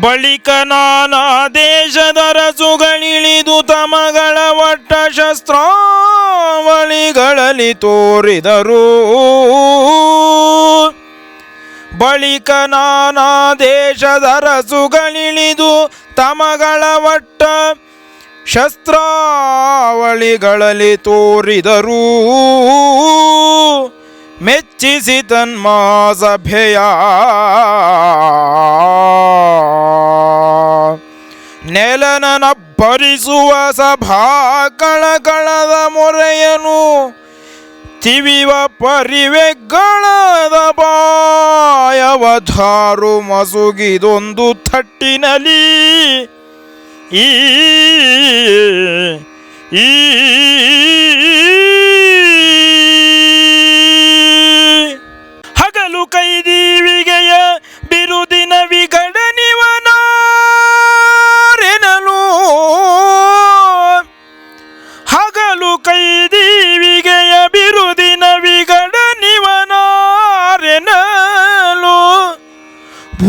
ಬಳಿಕ ನಾನಾ ದೇಶದ ರಸುಗಳಿಳಿದು ತಮಗಳ ವಟ್ಟ ಶಸ್ತ್ರಾವಳಿಗಳಲ್ಲಿ ತೋರಿದರು. ಬಳಿಕ ನಾನಾ ದೇಶದ ರಸುಗಳಿಳಿದು ತಮಗಳ ವಟ್ಟ ಶಸ್ತ್ರಾವಳಿಗಳಲ್ಲಿ ತೋರಿದರು. ಮೆಚ್ಚಿಸಿ ತನ್ಮಾ ಸಭೆಯ ನೆಲನಬ್ಬರಿಸುವ ಸಭಾ ಕಳಕಳದ ಮೊರೆಯನು ತಿವಿವ ಪರಿವೆಗಳದ ಬಾಯವಧಾರು ಮಸುಗಿದೊಂದು ಥಟ್ಟಿನಲಿ ಈ ಈ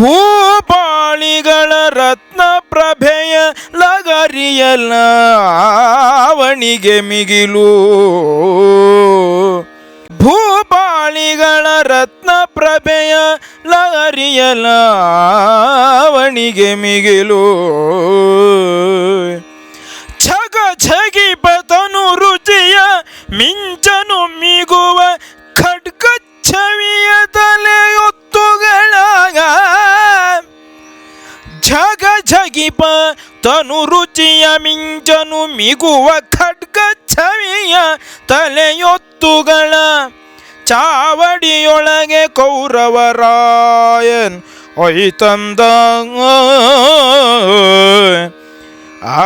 ಭೂಪಾಳಿಗಳ ರತ್ನ ಪ್ರಭೆಯ ಲಗರಿಯಲ್ಲ ಅವನಿಗೆ ಮಿಗಿಲು. ಭೂಪಾಳಿಗಳ ರತ್ನ ಪ್ರಭೆಯ ಲಗರಿಯಲ್ಲ ಅವನಿಗೆ ಮಿಗಿಲು. ಛಗ ಛಗಿ ಪತನು ರುಚಿಯ ಮಿಂಚನು ಮಿಗುವ ಝಗಿಪ ತನು ರುಚಿಯ ಮಿಂಚನು ಮಿಗುವ ಖಡ್ಗ ಛವಿಯ ತಲೆಯೊತ್ತುಗಳ ಚಾವಡಿಯೊಳಗೆ ಕೌರವರಾಯನ್ ಒಯ್ತಂದ. ಆ